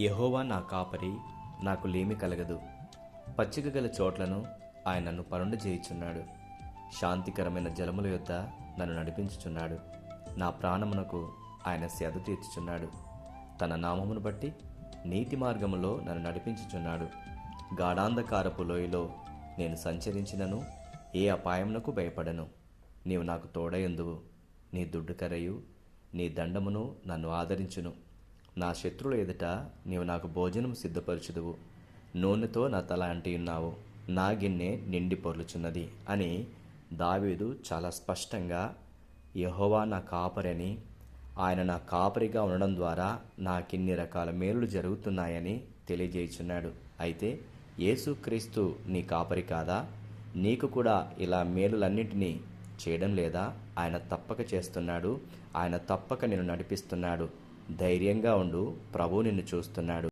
యహోవా నా కాపరి నాకు లేమి కలగదు. పచ్చిక గల చోట్లను ఆయన నన్ను పరుండు చేయుచున్నాడు. శాంతికరమైన జలముల యొద్ద నన్ను నడిపించుచున్నాడు. నా ప్రాణమునకు ఆయన సేద తీర్చుచున్నాడు. తన నామమును బట్టి నీతి మార్గములో నన్ను నడిపించుచున్నాడు. గాఢాంధకారపు లోయలో నేను సంచరించినను ఏ అపాయమునకు భయపడను. నీవు నాకు తోడయందువు నీ దుడ్డుకరయు నీ దండమును నన్ను ఆదరించును. నా శత్రుల ఎదుట నీవు నాకు భోజనం సిద్ధపరచుదువు. నూనెతో నా తల అంటి ఉన్నావు. నా గిన్నె నిండి పొర్లుచున్నది అని దావీదు చాలా స్పష్టంగా యహోవా నా కాపరని ఆయన నా కాపరిగా ఉండడం ద్వారా నాకిన్ని రకాల మేలులు జరుగుతున్నాయని తెలియజేయుచున్నాడు. అయితే యేసుక్రీస్తు నీ కాపరి కాదా? నీకు కూడా ఇలా మేలులన్నింటినీ చేయడం లేదా? ఆయన తప్పక చేస్తున్నాడు. ఆయన తప్పక నేను నడిపిస్తున్నాడు. ధైర్యంగా ఉండు. ప్రభు నిన్ను చూస్తున్నాడు.